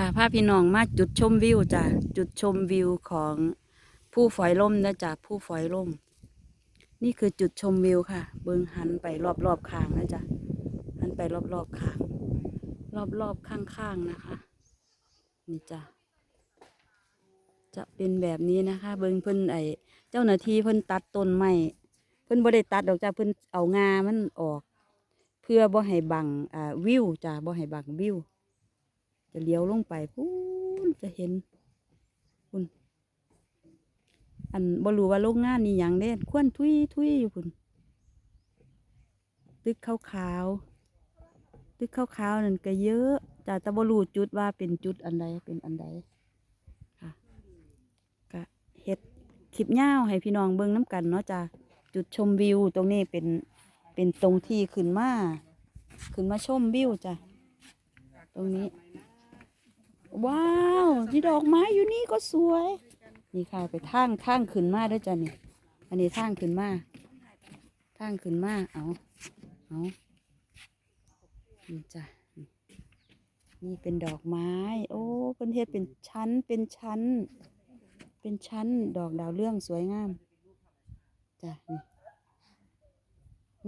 ค่ะพาพี่น้องมาจุดชมวิวจ้ะจุดชมวิวของผู้ฝอยล่มนะจ๊ะผู้ฝอยล่ม นี่คือจุดชมวิวค่ะ เบิงหันไปรอบๆข้างนะจ๊ะหันไปรอบๆข้าง รอบๆข้างๆนะคะ นี่จ้ะจะเป็นแบบนี้นะคะ เบิงเพิ่นไอเจ้าหน้าที่เพิ่นตัดต้นไม้เพิ่นบ่ได้ตัดดอกจ้ะเพิ่นเอางามันออก เพื่อบ่ให้บังอ่าวิวจ้ะบ่ให้บังวิว จะเลี้ยวลงไปพูนจะเห็นคุณอันบรูว่าโรงงานนี่หยังเด้ควนทุยทุยอยู่คุณตึกขาวขาวๆตึกขาวขาวๆนั่นก็เยอะแต่ต่บ่รู้จุดว่าเป็นจุดอันใดเป็นอันใดค่ะก็เฮ็ดคลิปยาวให้พี่น้องเบิ่งน้ำกันเนาะจ้ะจุดชมวิวตรงนี้เป็นเป็นตรงที่ขึ้นมาขึ้นมาชมวิวจ้ะตรงนี้ ว้าวนี่ดอกไม้อยู่นี่ก็สวย นี่ค่ะไปทางทางขึ้นมาด้วยจ้ะนี่ อันนี้ทางขึ้นมาทางขึ้นมาเอาเอานี่จ้ะนี่เป็นดอกไม้ โอ้เป็นเฮ็ดเป็นชั้นเป็นชั้น เป็นชั้นดอกดาวเรื่องสวยงามจ้ะนี่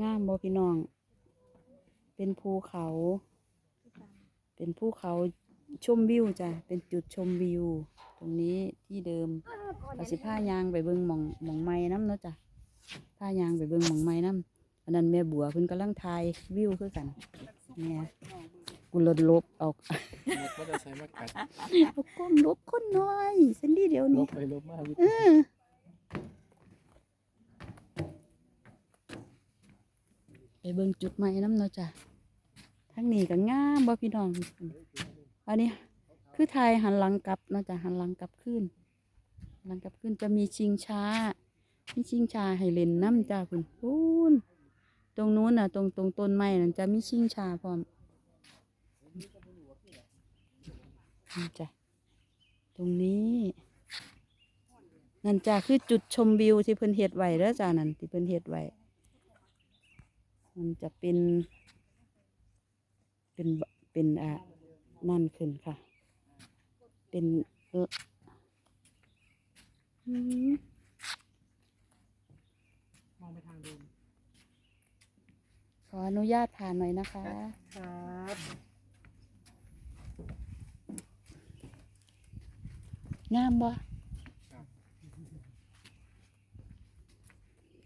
งามบ่พี่น้อง เป็นภูเขา เป็นภูเขา ชมวิวจ้ะ เป็นจุดชมวิว ตรงนี้ที่เดิมเราสิผ้ายางไปเบิ่งหมองหมองไม้น้ำเนาะจ้ะผ้ายางไปเบิ่งหมองไม้น้ำอันนั้นแม่บัวเพิ่นกำลังถ่ายวิวคือกันเนี่ยกูลดลบเอารถก็จะใส่มากัดเอากล้องลบคนหน่อยเสันดีเดี๋ยวลนี้บไปลบมาวิเออไปเบิ่งจุดใหม่น้ำเนาะจ้ะทั้งนี้ก็งามบ่พี่น้อง อันนี้คือไทยหันหลังกลับนาะจ้ะหันหลังกลับขึ้น หลังกลับขึ้นจะมีชิงช้ามีชิงช้าให้เล่นน้ำจ้าคุณพูนตรงนู้นน่ะ ตรงตรงต้นไม้นั่นจะมีชิงช้าพร้อมนี่จ้ะตรงนี้นั่นจ้ะคือจุดชมวิวที่เพิ่นเฮ็ดไว้แล้วจ้านั่นที่เพิ่นเฮ็ดไว้มันจะเป็น เป็นเป็นอะ นั่นขึ้นค่ะ เป็นเอออืมมองไปทางเดิมขออนุญาตผ่านหน่อยนะคะ ครับงามบ่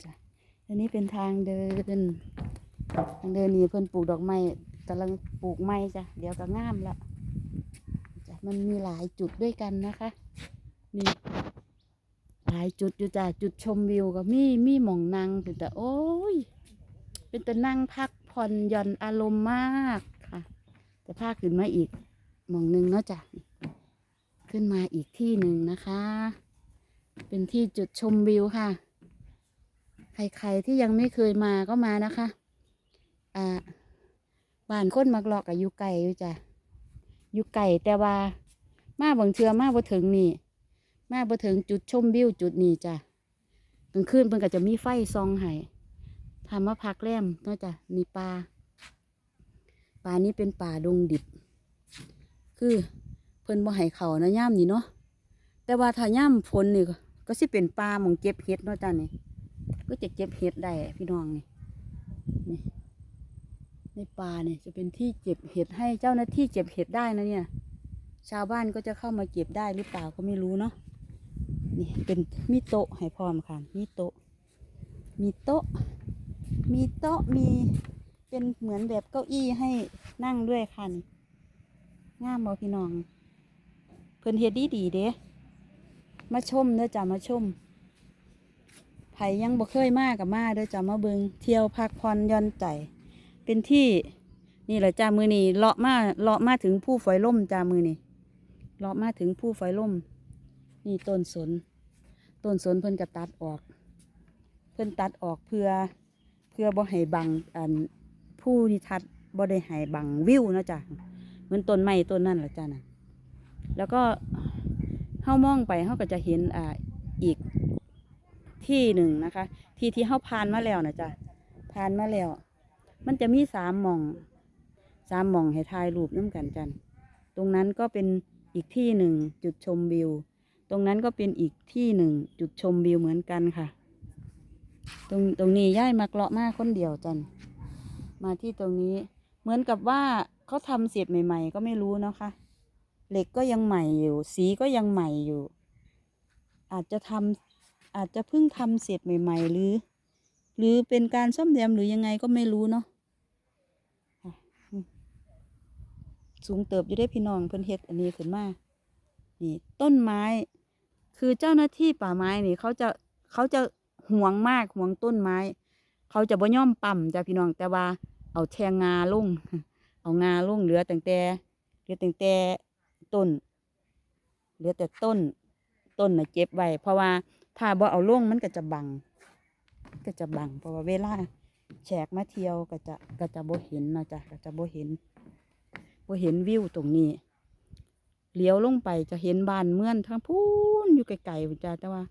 จ้ะอันนี้เป็นทางเดิน ทางเดินนี่เพิ่นปลูกดอกไม้ กำลังปลูกไม้จ้ะ เดี๋ยวก็งามละจ้ะมันมีหลายจุดด้วยกันนะคะ นี่ หลายจุดอยู่จ้ะ จุดชมวิวก็มีมีหม่องนั่งเป็นแต่โอ้ย เป็นแต่นั่งพักผ่อนหย่อนอารมณ์มากค่ะจะพาขึ้นมาอีกหม่องหนึงเนาะจ้ะ ขึ้นมาอีกที่หนึ่งนะคะ เป็นที่จุดชมวิวค่ะ ใครๆที่ยังไม่เคยมาก็มานะคะ อ่า บ้านคนมักหลอกกับอยู่ไก่อยู่จ้ะอยู่ไก่แต่ว่า มาบางเทือมาบ่ถึงนี่ มาบ่ถึงจุดชมวิวจุดนี้จ้ะกลางคืนเพิ่นก็จะมีไฟซองให้ทำมาพักแรมเนาะจ้ะนี่ป่าป่านี้เป็นป่าดงดิบ คือเพิ่นบ่ให้เขานะย่ามนี่เนาะ แต่ว่าถ้าย่ามฝนนี่ก็ก็สิเป็นป่าหมองเก็บเห็ดเนาะจ้ะนี่ ก็จะเก็บเห็ดได้พี่น้องนี่นี่ ในป่าเนี่ยจะเป็นที่เก็บเห็ดให้เจ้าหน้าที่เก็บเห็ดได้นะเนี่ย ชาวบ้านก็จะเข้ามาเก็บได้หรือเปล่าก็ไม่รู้เนาะนี่เป็นมีโต๊ะให้พร้อมค่ะมีโต๊ะมีโต๊ะ มีโต๊ะมีเป็นเหมือนแบบเก้าอี้ให้นั่งด้วยค่ะนี่งามบอพี่น้อง เพิ่นเฮ็ดดีดีเด้มาชมเด้อจ้ะมาชมไผยังบ่เคยมากกับมาเด้อจ้ะมาเบิงเที่ยวพักผ่อนย่อนใจ เป็นที่นี่แหละจ้ามือนี่เลาะมาเลาะมาถึงผู้ฝอยล่มจ้ามือนี่เลาะมาถึงผู้ฝอยล่ม นี่ต้นสนต้นสนเพิ่นก็ตัดออก เพิ่นตัดออกเพื่อเพื่อบ่ให้บังอันผู้นิทัศบ่ได้ให้บังวิวนะจ้ะเหมือนต้นไม้ต้นนั่นแหละจ้าน่ะแล้วก็เฮามองไปเฮาก็จะเห็นอ่าอีกที่หนึ่งนะคะ ที่ที่เฮาผ่านมาแล้วนะจ้ะผ่านมาแล้ว มันจะมีสามหม่องสามหม่องให้ถ่ายรูปน้ำกันจันตรงนั้นก็เป็นอีกที่หนึ่งจุดชมวิว ตรงนั้นก็เป็นอีกที่หนึ่งจุดชมวิวเหมือนกันค่ะ ตรงตรงนี้ย่ายมาเกาะมากคนเดียวจันมาที่ตรงนี้เหมือนกับว่าเขาทำเสร็จใหม่ ๆ ก็ไม่รู้เนาะคะเหล็กก็ยังใหม่อยู่ สีก็ยังใหม่อยู่ อาจจะทำอาจจะเพิ่งทำเสร็จใหม่ ๆ หรือ หรือเป็นการซ่อมแซมหรือยังไงก็ไม่รู้เนาะอะอืม สูงเติบอยู่ได้พี่น้องเพิ่นเฮ็ดอันนี้ขึ้นมานี่ต้นไม้ คือเจ้าหน้าที่ป่าไม้นี่เขาจะเขาจะห่วงมากห่วงต้นไม้ เขาจะบ่ย่อมปั่มจ้ะพี่น้องแต่ว่าเอาแทงงาลง เอางาลงเหลือแต่แต่เหลือแต่แต่ต้น เหลือแต่ต้น ต้นน่ะเจ็บไว้เพราะว่าถ้าบ่เอาลงมันก็จะบัง ก็จะบังเพราะว่าเวลาแขกมาเที่ยวก็จะก็จะบ่เห็นนะจ้ะก็จะบ่เห็น บ่เห็นวิวตรงนี้เลี้ยวลงไปจะเห็นบ้านเมืองทั้งพูนอยู่ไกลๆพุ่นจ้ะแต่ว่า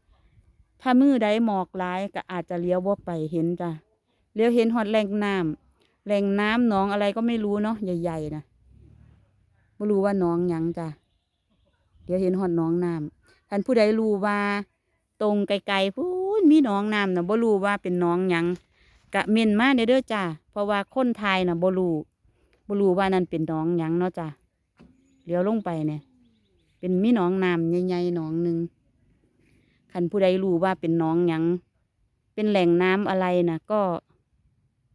ถ้ามือใดหมอกหลายก็อาจจะเลี้ยวบ่ไปเห็นจ้ะเลี้ยวเห็นหอดแหล่งน้ำแหล่งน้ำหนองอะไรก็ไม่รู้เนาะใหญ่ๆนะไม่รู้ว่าหนองยังจ้ะเดี๋ยวเห็นหอดหนองน้ำท่านผู้ใดรู้ว่า ตรงไกลๆพูนมีหนองน้ำนะบ่รู้ว่าเป็นหนองยังกะเม่นมาเด้อเด้อจ้ะเพราะว่าคนไทยนะบ่รู้ บ่รู้ว่านั่นเป็นหนองหยังเนาะจ้ะเลี้ยวลงไปเนี่ย เป็นมีหนองน้ำใหญ่ๆหนองหนึ่งคันผู้ใดรู้ว่าเป็นหนองหยัง เป็นแหล่งน้ำอะไรนะก็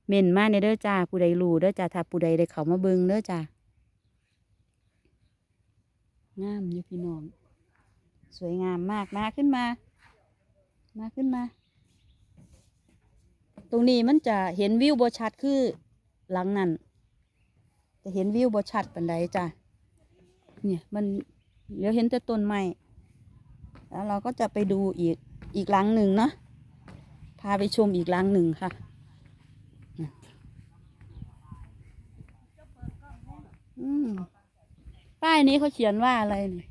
เม่นมาในเด้อจ้าผู้ใดรู้เด้อจ้าถ้าผู้ใดได้เขามาเบิงเด้อจ้างามอยู่พี่น้องสวยงามมากมาขึ้นมา มาขึ้นมา ตรงนี้มันจะเห็นวิวบชัดคือหลังนั้น จะเห็นวิวบชัดปันใดจ้ะเนี่ยมันเดี๋ยวเห็นแต่ต้นไม้แล้วเราก็จะไปดูอีกอีกหลังหนึ่งเนาะพาไปชมอีกหลังหนึ่งค่ะป้ายนี้เขาเขียนว่าอะไรนี่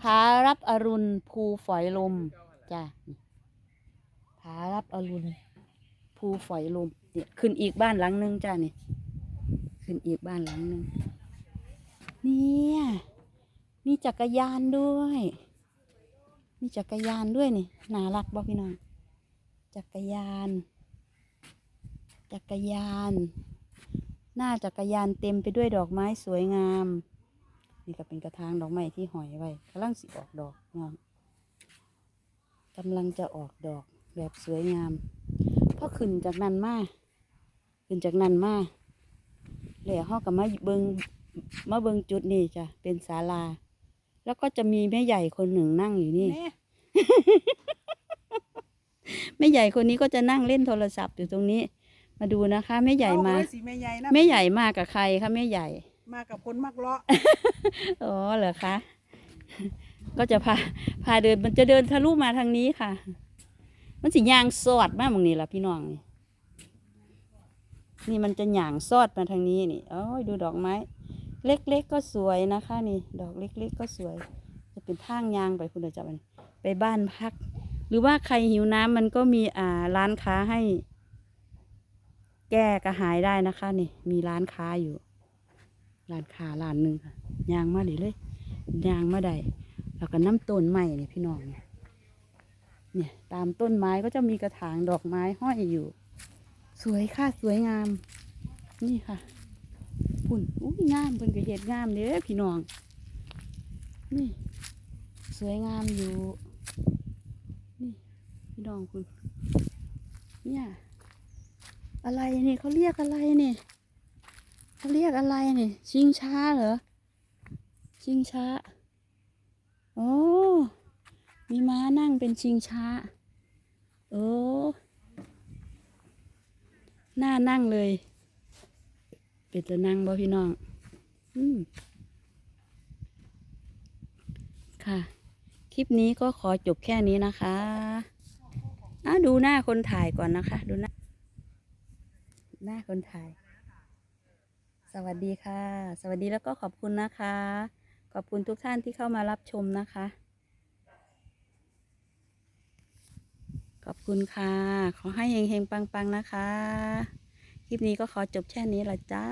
ผารับอรุณภูฝอยลมจ้ะผารับอรุณภูฝอยลมเนี่ยขึ้นอีกบ้านหลังหนึ่งจ้ะนี่ ขึ้นอีกบ้านหลังหนึ่งเนี่ยมีจักรยานด้วย มีจักรยานด้วยนี่น่ารักบ่พี่น้องจักรยาน จักรยาน หน้าจักรยานเต็มไปด้วยดอกไม้สวยงาม นี่ก็เป็นกระถางดอกไม้ที่หอยไว้กำลังสิออกดอกงามกำลังจะออกดอกแบบสวยงามพอขึ้นจากนั้นมาขึ้นจากนั้นมา แล้วเขากับมาเบิงมาเบิงจุดนี่จ้ะเป็นศาลา แล้วก็จะมีแม่ใหญ่คนหนึ่งนั่งอยู่นี่แน่แม่ใหญ่คนนี้ก็จะนั่งเล่นโทรศัพท์อยู่ตรงนี้ มาดูนะคะ แม่ใหญ่มา เอเลยสิแม่ใหญ่นะแม่ใหญ่มากับใครคะแม่ใหญ่ มากับคนมักเลาะอ๋อเหรอคะ ก็จะพาพาเดินมันจะเดินทะลุมาทางนี้ค่ะ มันสิย่างสอดมากมึงนี่ล่ะพี่น้องนี่ นี่มันจะหย่างซอดมาทางนี้นี่โอ้ยดูดอกไม้ เล็กๆก็สวยนะคะนี่ ดอกเล็กๆก็สวย จะเป็นทางยางไปคุณเดี๋ยวจะไปไปบ้านพัก หรือว่าใครหิวน้ำมันก็มีอ่าร้านค้าให้ แก้กระหายได้นะคะนี่ มีร้านค้าอยู่ ร้านค้าร้านหนึ่งค่ะยางมาดิเลยยางมาได้แล้วก็น้ำต้นไม้เนี่ยพี่น้องเนี่ยเนี่ยตามต้นไม้ก็จะมีกระถางดอกไม้ห้อยอยู่ สวยค่ะสวยงาม นี่ค่ะพุ่นอุ้ยงามเพิ่นก็เฮ็ดงามเด้อพี่น้อง นี่ สวยงามอยู่ นี่พี่น้องคุณเนี่ยอะไรนี่เขาเรียกอะไรนี่เขาเรียกอะไรนี่ชิงช้าเหรอชิงช้าโอ้มีม้านั่งเป็นชิงช้าโอ้ น่านั่งเลย เป็นจะนั่งบ่พี่น้อง อืมค่ะ คลิปนี้ก็ขอจบแค่นี้นะคะอะดูหน้าคนถ่ายก่อนนะคะ ดูหน้า หน้าคนถ่าย สวัสดีค่ะ สวัสดีแล้วก็ขอบคุณนะคะ ขอบคุณทุกท่านที่เข้ามารับชมนะคะ ขอบคุณค่ะ ขอให้เฮงๆ ปัง ๆ นะคะ คลิปนี้ก็ขอจบแค่นี้ละจ้า